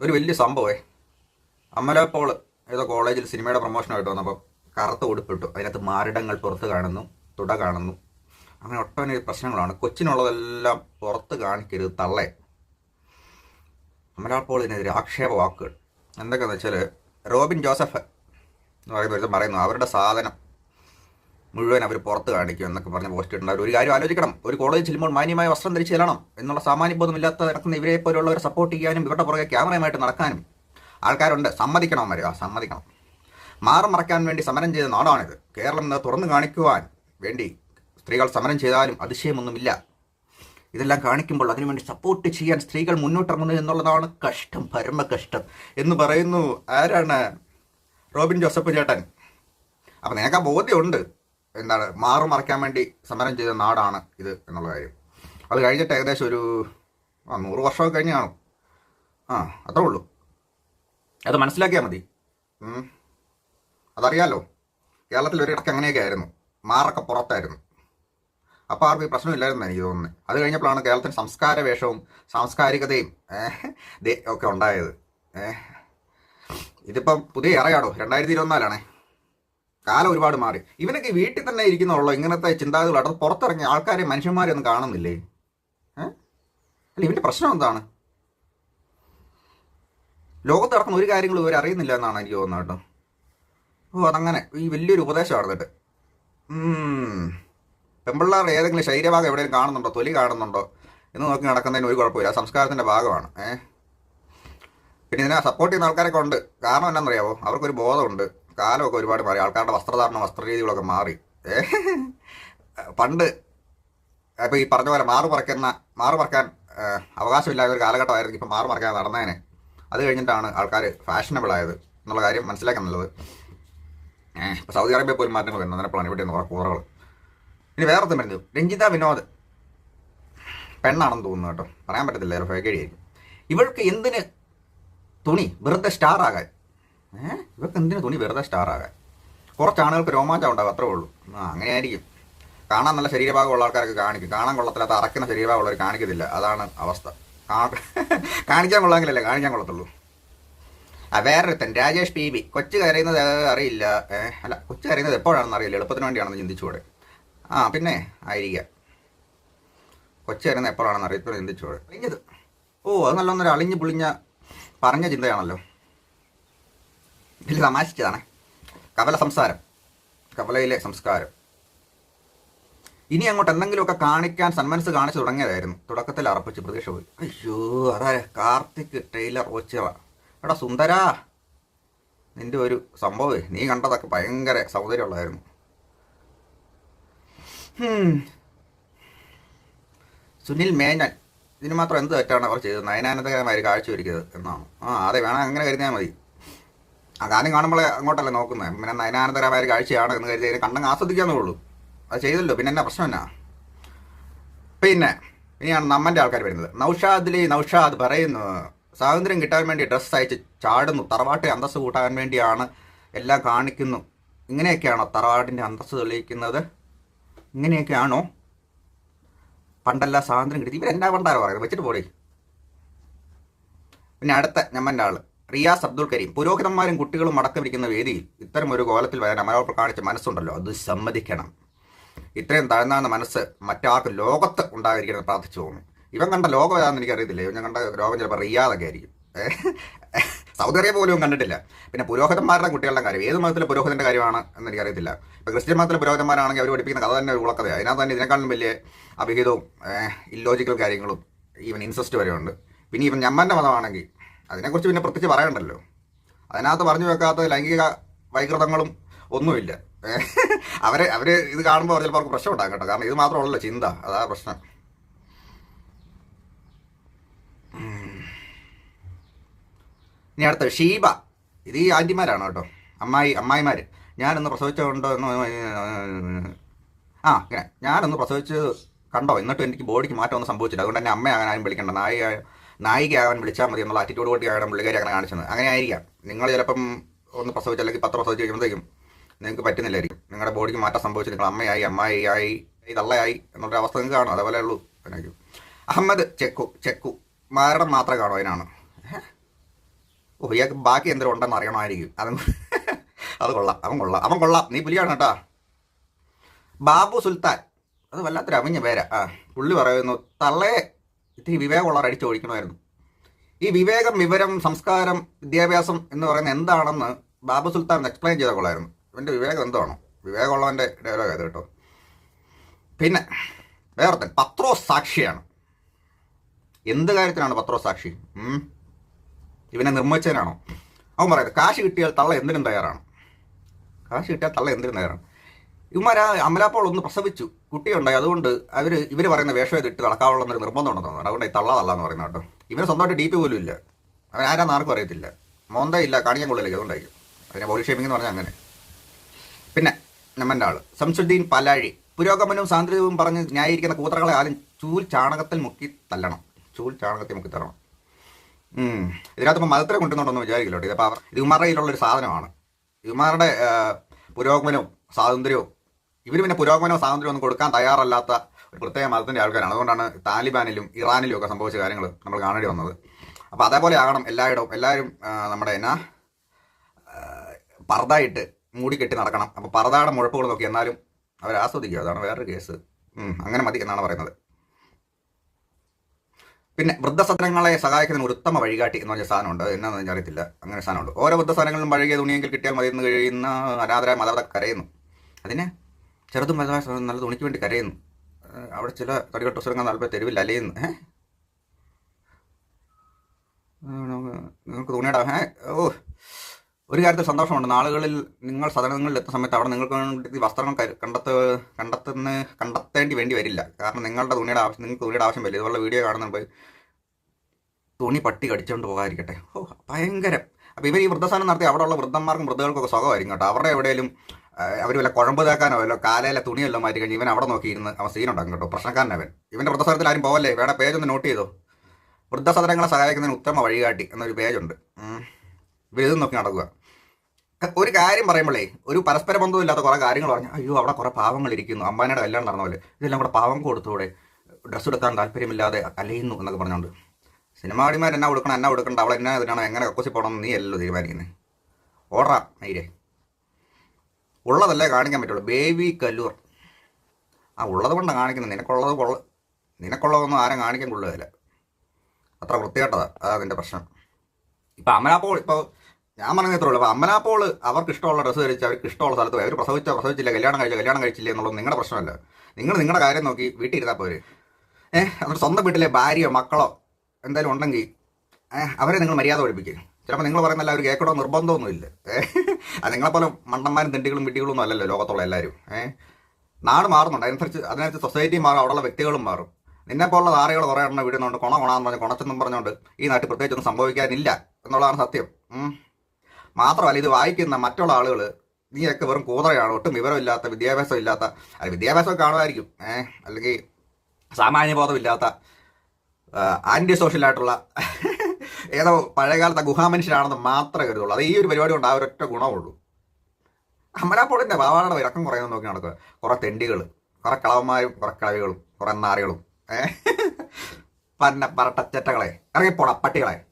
ഒരു വലിയ സംഭവമേ അമലപ്പോൾ ഏതോ കോളേജിൽ സിനിമയുടെ പ്രൊമോഷനായിട്ട് വന്നപ്പോൾ കറുത്ത ഉടുപ്പിട്ടു. അതിനകത്ത് മാരിടങ്ങൾ പുറത്ത് കാണുന്നു തുട കാണുന്നു. അങ്ങനെ ഒട്ടനവധി പ്രശ്നങ്ങളാണ്. കൊച്ചിനുള്ളതെല്ലാം പുറത്ത് കാണിക്കരുത് തള്ളേ. അമലപ്പോളിനെതിരെ ആക്ഷേപ വാക്കുകൾ. എന്തൊക്കെയാണെന്ന് വെച്ചാൽ റോബിൻ ജോസഫ് എന്ന് പറയുന്ന ഒരു പറയുന്നു. അവരുടെ സാധനം മുഴുവൻ അവർ പുറത്ത് കാണിക്കും എന്നൊക്കെ പറഞ്ഞ് പോസ്റ്റ് ഇട്ടുണ്ട് ഒരു കാര്യം ആലോചിക്കണം. ഒരു കോളേജിൽ ചെല്ലുമ്പോൾ മാന്യമായ വസ്ത്രം ധരിച്ച് ചെല്ലണം എന്നുള്ള സാമാന്യബോധമില്ലാത്ത നടക്കുന്ന ഇവരെ പോലുള്ളവരെ സപ്പോർട്ട് ചെയ്യാനും ഇവരുടെ പുറകെ ക്യാമറയുമായിട്ട് നടക്കാനും ആൾക്കാരുണ്ട്. സമ്മതിക്കണം അവർ ആ സമ്മതിക്കണം. മാറും മറക്കാൻ വേണ്ടി സമരം ചെയ്ത നാടാണിത്. കേരളം തുറന്നു കാണിക്കുവാൻ വേണ്ടി സ്ത്രീകൾ സമരം ചെയ്താലും അതിശയമൊന്നുമില്ല. ഇതെല്ലാം കാണിക്കുമ്പോൾ അതിനുവേണ്ടി സപ്പോർട്ട് ചെയ്യാൻ സ്ത്രീകൾ മുന്നോട്ടിറങ്ങുന്നത് എന്നുള്ളതാണ് കഷ്ടം പരമ കഷ്ടം എന്ന് പറയുന്നു ആരാണ്? റോബിൻ ജോസഫ് ചേട്ടൻ. അപ്പം നിനക്ക് ആ ബോധ്യമുണ്ട്. എന്താണ് മാറു മറയ്ക്കാൻ വേണ്ടി സമരം ചെയ്ത നാടാണ് ഇത് എന്നുള്ള കാര്യം. അത് കഴിഞ്ഞിട്ട് ഏകദേശം ഒരു ആ നൂറ് വർഷമൊക്കെ കഴിഞ്ഞ് കാണും. ആ അത്രേ ഉള്ളൂ. അത് മനസ്സിലാക്കിയാൽ മതി. അതറിയാലോ കേരളത്തിൽ ഒരിടയ്ക്ക് അങ്ങനെയൊക്കെ ആയിരുന്നു. മാറൊക്കെ പുറത്തായിരുന്നു. അപ്പോൾ ആർക്കും പ്രശ്നമില്ലായിരുന്നു എനിക്ക് തോന്നുന്നത്. അത് കഴിഞ്ഞപ്പോഴാണ് കേരളത്തിന് സംസ്കാര വേഷവും സാംസ്കാരികതയും ഒക്കെ ഉണ്ടായത്. ഇതിപ്പം പുതിയ ഇറയാടോ രണ്ടായിരത്തി ഇരുപത്തിനാലാണേ. കാലം ഒരുപാട് മാറി. ഇവനൊക്കെ വീട്ടിൽ തന്നെ ഇരിക്കുന്നുള്ളൂ. ഇങ്ങനത്തെ ചിന്താഗതികൾ അത് പുറത്തിറങ്ങിയ ആൾക്കാരെ മനുഷ്യന്മാരെ ഒന്നും കാണുന്നില്ലേ? അല്ല ഇവന്റെ പ്രശ്നം എന്താണ്? ലോകത്ത് നടക്കുന്ന ഒരു കാര്യങ്ങളും ഇവർ അറിയുന്നില്ല എന്നാണ് എനിക്ക് തോന്നുന്നത് കേട്ടോ. ഓ അതങ്ങനെ. ഈ വലിയൊരു ഉപദേശമാണ് എന്നിട്ട് പെമ്പിള്ളാർ ഏതെങ്കിലും ശരീരഭാഗം എവിടെയും കാണുന്നുണ്ടോ? തൊലി കാണുന്നുണ്ടോ? എന്ന് നോക്കി നടക്കുന്നതിന് ഒരു കുഴപ്പമില്ല. സംസ്കാരത്തിന്റെ ഭാഗമാണ്. ഏഹ് പിന്നെ ഇതിനെ സപ്പോർട്ട് ചെയ്യുന്ന ആൾക്കാരൊക്കെ ഉണ്ട്. കാരണം എന്നാണെന്നറിയാവോ? അവർക്കൊരു ബോധമുണ്ട്. കാലമൊക്കെ ഒരുപാട് മാറി. ആൾക്കാരുടെ വസ്ത്രധാരണ വസ്ത്രരീതികളൊക്കെ മാറി. പണ്ട് ഇപ്പം ഈ പറഞ്ഞ പോലെ മാറു പറക്കുന്ന മാറു പറക്കാൻ അവകാശമില്ലാത്ത ഒരു കാലഘട്ടമായിരുന്നു ഇപ്പം മാറു പറക്കാൻ നടന്നേനെ. അത് കഴിഞ്ഞിട്ടാണ് ആൾക്കാർ ഫാഷനബിൾ ആയത് എന്നുള്ള കാര്യം മനസ്സിലാക്കാൻ നല്ലത്. സൗദി അറേബ്യ പോലും മാറ്റങ്ങൾ വരുന്നു. അതിനെപ്പോഴാണ് ഇവിടെ നിന്ന് കൂറകൾ ഇനി വേറെ ഒന്നും വരുന്നത് രഞ്ജിത വിനോദ് പെണ്ണാണെന്ന് തോന്നുന്നു കേട്ടോ. പറയാൻ പറ്റത്തില്ല ഫേക്കടിയായിരിക്കും ഇവൾക്ക് എന്തിന് തുണി വെറുതെ സ്റ്റാർ ആകാൻ? ഏഹ് ഇവർക്ക് എന്തിനു തുണി വെറുതെ സ്റ്റാർ ആകാൻ കുറച്ച് ആളുകൾക്ക് രോമാഞ്ചം ഉണ്ടാവും അത്രേ ഉള്ളൂ. ആ അങ്ങനെയായിരിക്കും. കാണാൻ നല്ല ശരീരഭാഗമുള്ള ആൾക്കാരൊക്കെ കാണിക്കും. കാണാൻ കൊള്ളത്തില്ലാത്ത അറക്കുന്ന ശരീരഭാഗമുള്ളവർ കാണിക്കത്തില്ല. അതാണ് അവസ്ഥ. കാണിക്കാൻ കൊള്ളാമെങ്കിലല്ലേ കാണിക്കാൻ കൊള്ളത്തുള്ളൂ. ആ വേറൊരുത്തൻ രാജേഷ് പി ബി. കൊച്ചു കരയുന്നത് അറിയില്ല. അല്ല കൊച്ചു കരയുന്നത് എപ്പോഴാണെന്ന് അറിയില്ല. എളുപ്പത്തിന് വേണ്ടിയാണെന്ന് ചിന്തിച്ചുകൂടെ ആ പിന്നെ ആയിരിക്കാം. കൊച്ചു കരയുന്നത് എപ്പോഴാണെന്ന് അറിയത്തോടെ ചിന്തിച്ചുകൂടെ അളിഞ്ഞത് ഓ അത് നല്ലൊന്നൊരു അളിഞ്ഞ് പുളിഞ്ഞ പറഞ്ഞ ചിന്തയാണല്ലോ. വലിയ തമാശിച്ചതാണ്. കവല സംസാരം. കവലയിലെ സംസ്കാരം. ഇനി അങ്ങോട്ട് എന്തെങ്കിലുമൊക്കെ കാണിക്കാൻ സന്മനസ് കാണിച്ചു തുടങ്ങിയതായിരുന്നു. തുടക്കത്തിൽ അറപ്പിച്ച് പ്രതീക്ഷ പോയി. അയ്യോ അതാ കാർത്തിക് ടൈലർ ഓച്ചിറ. എടാ സുന്ദരാ. നിന്റെ ഒരു സംഭവമേ നീ കണ്ടതൊക്കെ ഭയങ്കര സൗന്ദര്യമുള്ളതായിരുന്നു. ഹും. സുനിൽ മേനൻ. ഇതിന് മാത്രം എന്ത് തെറ്റാണ് അവർ ചെയ്തത്? നയനാനന്ദകരമായ ഒരു കാഴ്ച ഒരുക്കിയത് എന്നാണ്? ആ അതെ വേണം അങ്ങനെ കരുതിയാൽ മതി. ആ കാണുമ്പോൾ അങ്ങോട്ടല്ലേ നോക്കുന്നത് പിന്നെ നയനാനന്തരമായ ഒരു കാഴ്ചയാണ് എന്ന് കരുതി അതിനെ കണ്ടങ്ങ് ആസ്വദിക്കാന്നേ ഉള്ളൂ. അത് ചെയ്തല്ലോ. പിന്നെ എന്നാ പ്രശ്നം എന്നാ? പിന്നെ ഇനിയാണ് നമ്മന്റെ ആൾക്കാർ വരുന്നത്. നൗഷാദിലെ നൗഷാദ് പറയുന്നു സ്വാതന്ത്ര്യം കിട്ടാൻ വേണ്ടി ഡ്രസ്സ് അയച്ച് ചാടുന്നു. തറവാട്ട് അന്തസ്സ് കൂട്ടാൻ വേണ്ടിയാണ് എല്ലാം കാണിക്കുന്നു. ഇങ്ങനെയൊക്കെയാണോ തറവാടിന്റെ അന്തസ്സ് തെളിയിക്കുന്നത്? ഇങ്ങനെയൊക്കെയാണോ? പണ്ടല്ല സ്വാതന്ത്ര്യം കിട്ടി. ഇവരെന്നാ പണ്ടാരോ പറയുന്നത്? വെച്ചിട്ട് പോടേ പിന്നെ അടുത്ത ഞമ്മന്റെ ആൾ. റിയാസ് അബ്ദുൾ കരീം. പുരോഹിതന്മാരും കുട്ടികളും അടക്കമിരിക്കുന്ന വേദിയിൽ ഇത്തരം ഒരു കോലത്തിൽ വരാൻ അമരാവർ കാണിച്ച മനസ്സുണ്ടല്ലോ. അത് സമ്മതിക്കണം. ഇത്രയും താഴ്ന്നാകുന്ന മനസ്സ് മറ്റാർക്കും ലോകത്ത് ഉണ്ടാകരിക്കണം പ്രാർത്ഥിച്ചു പോകുന്നു. ഇവൻ കണ്ട ലോകം ഏതാണെന്ന് എനിക്കറിയത്തില്ല. ഇവൻ കണ്ട ലോകം ചിലപ്പോൾ റിയാദൊക്കെ ആയിരിക്കും സൗദി അറേബ്യ പോലും കണ്ടിട്ടില്ല. പിന്നെ പുരോഹിതന്മാരുടെ കുട്ടികളുടെ കാര്യം. ഏത് മതത്തിലെ പുരോഹിതന്റെ കാര്യമാണ് എന്ന് എനിക്കറിയത്തില്ല. ഇപ്പം ക്രിസ്ത്യൻ മതത്തിലെ പുരോഹിതന്മാരാണെങ്കിൽ അവർ പഠിപ്പിക്കുന്ന കഥ തന്നെ ഒരു ഉളക്കഥ അതിനകത്ത് തന്നെ ഇതിനേക്കാളും വലിയ അഭിഹിതവും ഇല്ലോജിക്കൽ കാര്യങ്ങളും ഈവൻ ഇൻസസ്റ്റ് വരെ ഉണ്ട് പിന്നെ ഇപ്പം ഞമ്മന്റെ മതമാണെങ്കിൽ അതിനെക്കുറിച്ച് പിന്നെ പ്രത്യേകിച്ച് പറയണ്ടല്ലോ. അതിനകത്ത് പറഞ്ഞു വെക്കാത്ത ലൈംഗിക വൈകൃതങ്ങളും ഒന്നുമില്ല? അവരെ അവർ ഇത് കാണുമ്പോൾ ചിലപ്പോൾ അവർക്ക് പ്രശ്നം ഉണ്ടാകും കേട്ടോ. കാരണം ഇത് മാത്രമല്ലല്ലോ ചിന്ത. അതാ പ്രശ്നം. ഇനി അടുത്ത ഷീബ. ഇത് ഈ ആന്റിമാരാണ് കേട്ടോ? അമ്മായി അമ്മായിമാർ ഞാനൊന്ന് എന്ന് ആ ഞാനൊന്ന് പ്രസവിച്ച് കണ്ടോ? എന്നിട്ട് എനിക്ക് ബോഡിക്ക് മാറ്റം ഒന്നും സംഭവിച്ചില്ല. അതുകൊണ്ട് തന്നെ അമ്മയാകാൻ ആരും വിളിക്കണ്ട. നായി നായികയാകാൻ വിളിച്ചാൽ മതി എന്നുള്ള ആറ്റിറ്റ്യൂഡ് കൂടിയാണ് പുള്ളിക്കാരി അങ്ങനെ കാണിച്ചത്. അങ്ങനെ ആയിരിക്കാം. നിങ്ങൾ ചിലപ്പം ഒന്ന് പ്രസവിച്ച് അല്ലെങ്കിൽ പത്ത് പ്രസവിച്ച് കഴിയുമ്പോഴത്തേക്കും നിങ്ങൾക്ക് പറ്റുന്നില്ലായിരിക്കും. നിങ്ങളുടെ ബോഡിക്ക് മാറ്റം സംഭവിച്ചു നിങ്ങൾ അമ്മയായി അമ്മായി ആയി തള്ളയായി എന്നുള്ള അവസ്ഥ നിങ്ങൾക്ക് കാണും. അതേപോലെ ഉള്ളൂ. അങ്ങനെയായിരിക്കും. അഹമ്മദ് ചെക്കു ചെക്കു. മാരണം മാത്രം കാണും അതിനാണ്. ഓ ഇയാൾക്ക് ബാക്കി എന്തെങ്കിലും ഉണ്ടെന്ന് അറിയണമായിരിക്കും. അത് അത് കൊള്ളാം. അവൻ കൊള്ളാം. അവൻ കൊള്ളാം. നീ പുലിയാണ് കേട്ടാ. ബാബു സുൽത്താൻ. അത് വല്ലാത്തൊരു അമിഞ്ഞ പേരാ. ആ പുള്ളി പറയുന്നു തള്ളയെ ഇത്തിരി വിവേകമുള്ളവർ അടിച്ചു ഓടിക്കണമായിരുന്നു. ഈ വിവേകം വിവരം സംസ്കാരം വിദ്യാഭ്യാസം എന്ന് പറയുന്ന എന്താണെന്ന് ബാബു സുൽത്താൻ എക്സ്പ്ലെയിൻ ചെയ്ത കൊള്ളായിരുന്നു. ഇവന്റെ വിവേകം എന്താണോ വിവേകമുള്ളവന്റെ ഡയലോഗ് അത് കേട്ടോ. പിന്നെ വേറെ പത്രോ സാക്ഷിയാണ് എന്ത് കാര്യത്തിനാണ് പത്രോ സാക്ഷി? ഇവനെ നിർമ്മിച്ചതിനാണോ അവൻ പറയുന്നത് കാശ് കിട്ടിയാൽ തള്ള എന്തിനും തയ്യാറാണ്. കാശ് കിട്ടിയാൽ തള്ള എന്തിനും തയ്യാറാണ്. ഇവന്മാർ ആ അമലാപ്പോൾ ഒന്ന് പ്രസവിച്ചു. കുട്ടിയുണ്ടായി. അതുകൊണ്ട് അവർ ഇവർ പറയുന്ന വേഷം ഇട്ട് നടക്കാവുള്ള ഒരു നിർബന്ധം ഉണ്ടെന്ന് തോന്നുന്നു. അതുകൊണ്ട് ഈ തള്ള തള്ള എന്ന് പറയുന്നത് കേട്ടോ. ഇവന് സ്വന്തമായിട്ട് ഡി പി പോലും ഇല്ല. അവൻ ആരാന്ന് ആർക്കും അറിയത്തില്ല. മോന്ത ഇല്ല കാണിക്കാൻ കൊള്ളില്ല അതുകൊണ്ടായിരിക്കും അതിനെ ബോഡി ഷേമിംഗ് എന്ന് പറഞ്ഞാൽ അങ്ങനെ. പിന്നെ നമ്മന്റെ ആൾ സംസുദ്ദീൻ പലാഴി. പുരോഗമനവും സാന്ദ്രതയും പറഞ്ഞ് ന്യായീകരിക്കുന്ന കൂത്തറകളെ ആദ്യം ചൂൽ ചാണകത്തിൽ മുക്കി തല്ലണം. ചൂൽ ചാണകത്തിൽ മുക്കി തരണം ഉം. ഇതിനകത്ത് ഇപ്പോൾ മതത്തിനെ കൊണ്ടുവന്നുണ്ടെന്ന് വിചാരിക്കില്ല കേട്ടോ. ഇതിപ്പോൾ അവർ ഇത് കയ്യിലുള്ള ഒരു സാധനമാണ്. ആ, പുരോഗമനവും സ്വാതന്ത്ര്യവും ഇവർ പിന്നെ പുരോഗമനവും സ്വാതന്ത്ര്യം ഒന്നും കൊടുക്കാൻ തയ്യാറല്ലാത്ത ഒരു പ്രത്യേക മതത്തിന്റെ ആൾക്കാരാണ്. അതുകൊണ്ടാണ് താലിബാനിലും ഇറാനിലും ഒക്കെ സംഭവിച്ച കാര്യങ്ങൾ നമ്മൾ കാണേണ്ടി വന്നത്. അപ്പോൾ അതേപോലെ ആകണം എല്ലായിടവും എല്ലാവരും നമ്മുടെ എന്നാ പർദ്ദയിട്ട് മൂടിക്കെട്ടി നടക്കണം. അപ്പോൾ പർദ്ദയുടെ മുഴപ്പുകൾ നോക്കി എന്നാലും അവർ ആസ്വദിക്കുക. അതാണ് വേറൊരു കേസ്. അങ്ങനെ മതി എന്നാണ് പറയുന്നത്. പിന്നെ വൃദ്ധസദനങ്ങളെ സഹായിക്കുന്ന ഒരു ഉത്തമ വഴികാട്ടി എന്ന് പറഞ്ഞ സാധനമുണ്ട്. എന്നാന്ന് ഞാൻ അറിയത്തില്ല. അങ്ങനെ സാധനമുണ്ട്. ഓരോ വൃദ്ധസദനങ്ങളിലും പഴകിയ തുണിയെങ്കിൽ കിട്ടിയാൽ മതി എന്ന് കഴിയുന്ന അനാഥരായ മാതാപിതാ കരയുന്നു. അതിന് ചെറുതും വലുതായ സ്ഥലം നല്ല തുണിക്ക് വേണ്ടി കരയുന്നു. അവിടെ ചില തടികെട്ട സുരങ്ങൾ നാൽപ്പത് തെരുവിൽ അലയുന്നു. ഏഹ്? നിങ്ങൾക്ക് തുണിയുടെ. ഏഹ് ഓ ഒരു കാര്യത്തിൽ സന്തോഷമുണ്ട്. നാളുകളിൽ നിങ്ങൾ സദനങ്ങളിൽ എത്തുന്ന സമയത്ത് അവിടെ നിങ്ങൾക്ക് വേണ്ടി വസ്ത്രങ്ങൾ കണ്ടെത്ത കണ്ടെത്തുന്ന കണ്ടെത്തേണ്ടി വേണ്ടി വരില്ല. കാരണം നിങ്ങളുടെ തുണിയുടെ ആവശ്യം നിങ്ങൾക്ക് തുണിയുടെ ആവശ്യം വരില്ല. ഇതുപോലെ വീഡിയോ കാണുന്നുണ്ട്. തുണി പട്ടി കടിച്ചുകൊണ്ട് പോകാതിരിക്കട്ടെ. ഓ ഭയങ്കരം. അപ്പോൾ ഇവർ ഈ വൃദ്ധസാനം നടത്തി അവിടെയുള്ള വൃദ്ധന്മാർക്കും വൃദ്ധകൾക്കൊക്കെ സുഖമായിരിക്കും കേട്ടോ. അവരുടെ എവിടെയെങ്കിലും അവർ വല്ല കുഴമ്പ് തേക്കാനോ വല്ല കാലയിലെ തുണിയല്ലോ മാറ്റി കഴിഞ്ഞ് ഇവൻ അവിടെ നോക്കിയിരുന്ന് അവൻ സീനുണ്ടാക്കും കേട്ടോ. പ്രശ്നക്കാരനവൻ ഇവന്റെ വൃദ്ധസദനത്തിൽ ആരും പോവല്ലേ? വേണ പേജ് ഒന്ന് നോട്ട് ചെയ്തോ? വൃദ്ധസദനങ്ങളെ സഹായിക്കുന്നതിന് ഉത്തമ വഴികാട്ടി എന്നൊരു പേജുണ്ട് ഇവരിത് നോക്കി നടക്കുക ഒരു കാര്യം പറയുമ്പോഴേ ഒരു പരസ്പര ബന്ധമില്ലാത്ത കുറേ കാര്യങ്ങൾ പറഞ്ഞു അയ്യോ അവിടെ കുറേ പാവങ്ങൾ ഇരിക്കുന്നു. അമ്പാനയുടെ കല്യാണം നടന്ന പോലെ. ഇതെല്ലാം കൂടെ പാവം കൊടുത്തൂടെ. ഡ്രസ്സ് എടുക്കാൻ താല്പര്യമില്ലാതെ അലയുന്നു എന്നൊക്കെ പറഞ്ഞുകൊണ്ട് സിനിമാടിമാർ എന്നാ കൊടുക്കണം എന്നാ കൊടുക്കണ്ട? അവൾ എന്നാ ഇതിനാണോ എങ്ങനെ കക്കൂസി പോകണം നീ അല്ലല്ലോ തീരുമാനിക്കുന്നത് ഓടാ മൈരേ. ഉള്ളതല്ലേ കാണിക്കാൻ പറ്റുള്ളൂ. ബേബി കല്ലൂർ ആ ഉള്ളത് കൊണ്ടാണ് കാണിക്കുന്നത്. നിനക്കുള്ളത് കൊള്ള നിനക്കുള്ളതൊന്നും ആരും കാണിക്കാൻ കൊള്ളുകയില്ല. അത്ര വൃത്തികെട്ടതാണ് അതാ അതിന്റെ പ്രശ്നം. ഇപ്പം അമലാപ്പോൾ ഇപ്പോൾ ഞാൻ പറഞ്ഞ ഉള്ളൂ. അപ്പോൾ അമലാപ്പോൾ അവർക്ക് ഇഷ്ടമുള്ള ഡ്രസ്സ് ധരിച്ച് അവർക്ക് ഇഷ്ടമുള്ള സ്ഥലത്ത് അവർ പ്രസവിച്ചോ പ്രസവിച്ചില്ല കല്യാണം കഴിച്ചോ കല്യാണം കഴിച്ചില്ല എന്നുള്ളത് നിങ്ങളുടെ പ്രശ്നമല്ല. നിങ്ങൾ നിങ്ങളുടെ കാര്യം നോക്കി വീട്ടിൽ പോരെ. ഏഹ് അവരുടെ സ്വന്തം വീട്ടിലെ ഭാര്യയോ മക്കളോ എന്തായാലും ഉണ്ടെങ്കിൽ അവരെ നിങ്ങൾ മര്യാദ പഠിപ്പിക്കുക ചിലപ്പോൾ നിങ്ങൾ പറയുന്നല്ല അവർ കേൾക്കണോ നിർബന്ധമൊന്നുമില്ല. ഏഹ് അത് നിങ്ങളെപ്പോലെ മണ്ടന്മാരും തെണ്ടികളും വിട്ടികളും ഒന്നും അല്ലല്ലോ ലോകത്തുള്ള എല്ലാവരും ഏഹ് നാട് മാറുന്നുണ്ട്. അതനുസരിച്ച് അതിനനുസരിച്ച് സൊസൈറ്റി മാറും അവിടെയുള്ള വ്യക്തികളും മാറും. നിന്നെ പോലുള്ള ധാരകൾ കുറേ എണ്ണം വിടുന്നുണ്ട് കൊണ കൊണാന്ന് പറഞ്ഞ് കൊണച്ചെന്നും പറഞ്ഞുകൊണ്ട് ഈ നാട്ടിൽ പ്രത്യേകിച്ചൊന്നും സംഭവിക്കാനില്ല എന്നുള്ളതാണ് സത്യം. മാത്രമല്ല ഇത് വായിക്കുന്ന മറ്റുള്ള ആളുകൾ നീയൊക്കെ വെറും കൂതറയാണ്. ഒട്ടും വിവരമില്ലാത്ത വിദ്യാഭ്യാസം ഇല്ലാത്ത അല്ല വിദ്യാഭ്യാസം കാണുമായിരിക്കും. ഏഹ് അല്ലെങ്കിൽ സാമാന്യബോധമില്ലാത്ത ആന്റി സോഷ്യലായിട്ടുള്ള ഏതോ പഴയകാലത്തെ ഗുഹാമനുഷ്യരാണെന്ന് മാത്രമേ കരുതുള്ളൂ. അത് ഈ ഒരു പരിപാടി കൊണ്ട് ആ ഒരൊറ്റ ഗുണമുള്ളൂ. അമലാപ്പോളിന്റെ പാവാടയുടെ ഇറക്കം കുറയുന്ന നോക്കി നടക്കുക. കുറേ തെണ്ടികൾ കുറേ കളവന്മാരും കുറേ കളവികളും കുറേ നാറികളും. ഏഹ് പന്ന പറട്ടച്ചറ്റകളെ ഇറങ്ങിപ്പോടാ പട്ടികളെ.